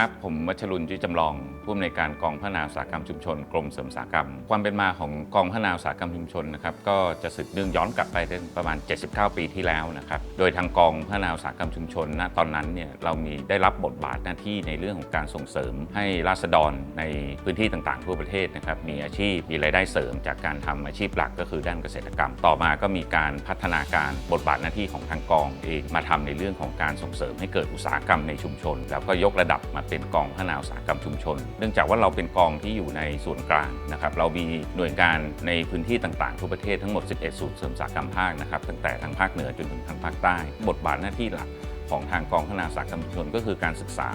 ครับ ผมวัชรุนจุ้ยจำลองผู้อำนวยการกองพัฒนาอุตสาหกรรมชุมชนกรมเสริมอุตสาหกรรม ความเป็นมาของกองพัฒนาอุตสาหกรรมชุมชนนะครับก็จะสืบเนื่องย้อนกลับไปได้ประมาณ 79 ปีที่แล้วนะครับโดยทางกองพัฒนาอุตสาหกรรมชุมชนณตอนนั้นเนี่ยเรามีได้รับบทบาทหน้าที่ในเรื่องของการส่งเสริม ให้ราษฎรในพื้นที่ต่างๆ ทั่วประเทศนะครับมีอาชีพมีรายได้เสริม จากการทำอาชีพหลักก็คือด้านเกษตรกรรม ต่อมาก็มีการพัฒนาการบทบาทหน้าที่ของทางกองเองมาทำในเรื่องของการส่งเสริมให้เกิดอุตสาหกรรมในชุมชน แล้วก็ยกระดับมาเป็นกองพัฒนาอุตสาหกรรมชุมชน เนื่องจากว่าเราเป็นกองที่อยู่ในส่วนกลางนะครับเรามีหน่วยงานในพื้นที่ต่างๆ ทั่วประเทศทั้งหมด 11 ศูนย์เสริมอุตสาหกรรมภาคนะครับตั้งแต่ทางภาคเหนือจนถึงทางภาคใต้ บทบาทหน้าที่หลักของทางกองพัฒนาอุตสาหกรรมชุมชน ก็คือการศึกษา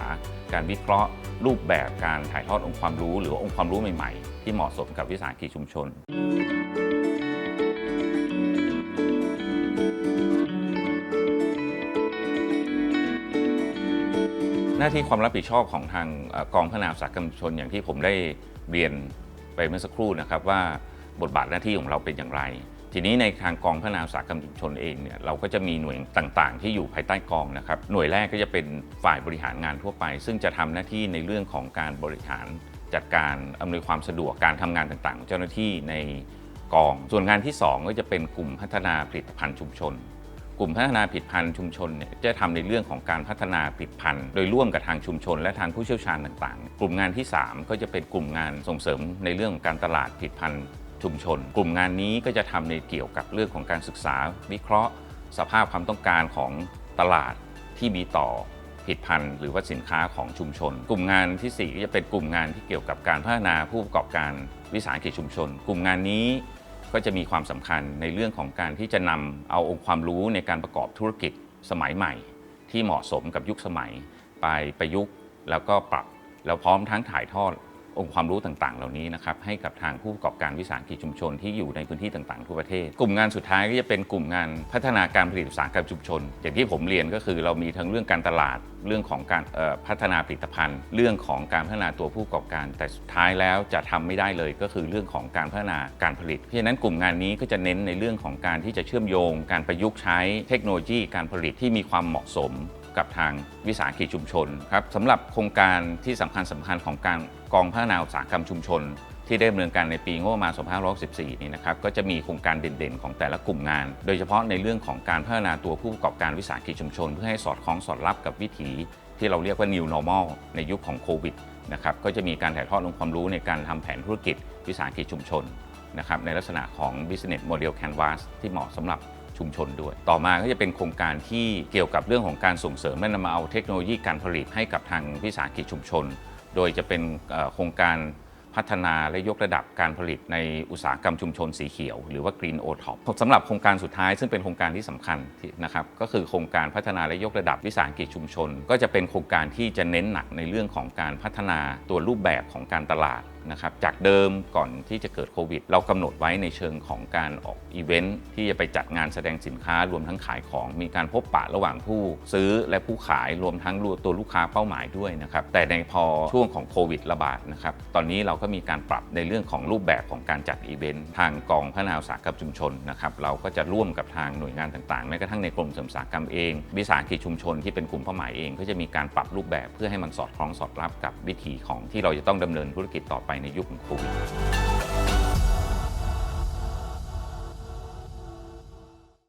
การวิเคราะห์ รูปแบบการถ่ายทอดองค์ความรู้ หรือว่าองค์ความรู้ใหม่ๆ ที่เหมาะสมกับวิสาหกิจชุมชน หน้าที่ความรับผิดชอบของทางกองพัฒนาอุตสาหกรรมชนอย่างที่ผมได้เรียนไปเมื่อสักครู่นะครับว่าบทบาทหน้าที่ของเราเป็นอย่างไร ทีนี้ในทางกองพัฒนาอุตสาหกรรมชุมชนเองเนี่ยเราก็จะมีหน่วยต่างๆ ที่อยู่ภายใต้กองนะครับหน่วยแรกก็จะเป็นฝ่ายบริหารงานทั่วไป ซึ่งจะทำหน้าที่ในเรื่องของการบริหารจัดการอำนวยความสะดวกการทำงานต่างๆ ของเจ้าหน้าที่ในกอง ส่วนงานที่สองก็จะเป็นกลุ่มพัฒนาผลิตภัณฑ์ชุมชน กลุ่มพัฒนาผลิตภัณฑ์ชุมชนเนี่ยจะทำในเรื่องของการพัฒนาผลิตภัณฑ์ โดยร่วมกับทางชุมชน และทางผู้เชี่ยวชาญต่างๆ กลุ่มงานที่ 3 ก็จะเป็นกลุ่มงานส่งเสริมในเรื่องของการตลาดผลิตภัณฑ์ชุมชน กลุ่มงานนี้ก็จะทำในเกี่ยวกับเรื่องของการศึกษา วิเคราะห์ สภาพความต้องการของตลาดที่มีต่อผลิตภัณฑ์หรือว่าสินค้าของชุมชน กลุ่มงานทีสี่4 ก็จะเป็นกลุ่มงานที่เกี่ยวกับการพัฒนาผู้ประกอบการวิสาหกิจชุมชน กลุ่มงานนี้ ก็จะมีความสำคัญในเรื่องของการที่จะนำเอาองค์ความรู้ในการประกอบธุรกิจสมัยใหม่ ที่เหมาะสมกับยุคสมัย ไปประยุกต์แล้วก็ปรับแล้วพร้อมทั้งถ่ายทอด องค์ความรู้ต่างๆ เหล่านี้นะครับให้กับทางผู้ประกอบการวิสาหกิจชุมชนที่อยู่ในพื้นที่ต่างๆทั่วประเทศ กลุ่มงานสุดท้ายก็จะเป็นกลุ่มงานพัฒนาการผลิตอุตสาหกรรมชุมชน อย่างที่ผมเรียนก็คือเรามีทั้งเรื่องการตลาดเรื่องของการพัฒนาผลิตภัณฑ์ เรื่องของการพัฒนาตัวผู้ประกอบการ แต่สุดท้ายแล้วจะทำไม่ได้เลยก็คือเรื่องของการพัฒนาการผลิต เพราะฉะนั้นกลุ่มงานนี้ก็จะเน้นในเรื่องของการที่จะเชื่อมโยง การประยุกต์ใช้เทคโนโลยีการผลิตที่มีความเหมาะสม กับทางวิสาหกิจชุมชนครับสำหรับโครงการที่สำคัญสำคัญของการกองพัฒนาอุตสาหกรรมชุมชน ที่ได้ดำเนินการในปีงบประมาณ 2564 นี่นะครับก็จะมีโครงการเด่นๆ ของแต่ละกลุ่มงาน โดยเฉพาะในเรื่องของการพัฒนาตัวผู้ประกอบการวิสาหกิจชุมชน เพื่อให้สอดคล้องสอดรับกับวิถีที่เราเรียกว่า new normal ในยุคของโควิดนะครับก็จะมีการถ่ายทอดองค์ความรู้ในการทำแผนธุรกิจวิสาหกิจชุมชนนะครับในลักษณะของ business model canvas ที่เหมาะสำหรับ ชุมชนด้วย ต่อมาก็จะเป็นโครงการที่เกี่ยวกับเรื่องของการส่งเสริมและนำมาเอาเทคโนโลยีการผลิตให้กับทางวิสาหกิจชุมชน โดยจะเป็นโครงการพัฒนาและยกระดับการผลิตในอุตสาหกรรมชุมชนสีเขียว หรือว่า Green o t o p สำหรับโครงการสุดท้ายซึ่งเป็นโครงการที่สำคัญนะครับก็คือโครงการพัฒนาและยกระดับวิสาหกิจชุมชน ก็จะเป็นโครงการที่จะเน้นหนักในเรื่องของการพัฒนาตัวรูปแบบของการตลาด นะครับจากเดิมก่อนที่จะเกิดโควิด เรากำหนดไว้ในเชิงของการออกอีเวนท์ที่จะไปจัดงานแสดงสินค้ารวมทั้งขายของ มีการพบปะระหว่างผู้ซื้อและผู้ขายรวมทั้งตัวลูกค้าเป้าหมายด้วยนะครับแต่ในพอช่วงของโควิดระบาดนะครับตอนนี้เราก็มีการปรับในเรื่องของรูปแบบของการจัดอีเวนต์ทางกองพัฒนาอุตสาหกรรมชุมชนนะครับเราก็จะร่วมกับทางหน่วยงานต่างๆแม้กระทั่งในกรมเสริมอุตสาหกรรมเองวิสาหกิจชุมชนที่เป็นกลุ่มเป้าหมายเองก็จะมีการปรับรูปแบบเพื่อให้มันสอดคล้องสอดรับกับวิถีของที่เราจะต้องดำเนินธุรกิจต่อไปในยุคของโควิด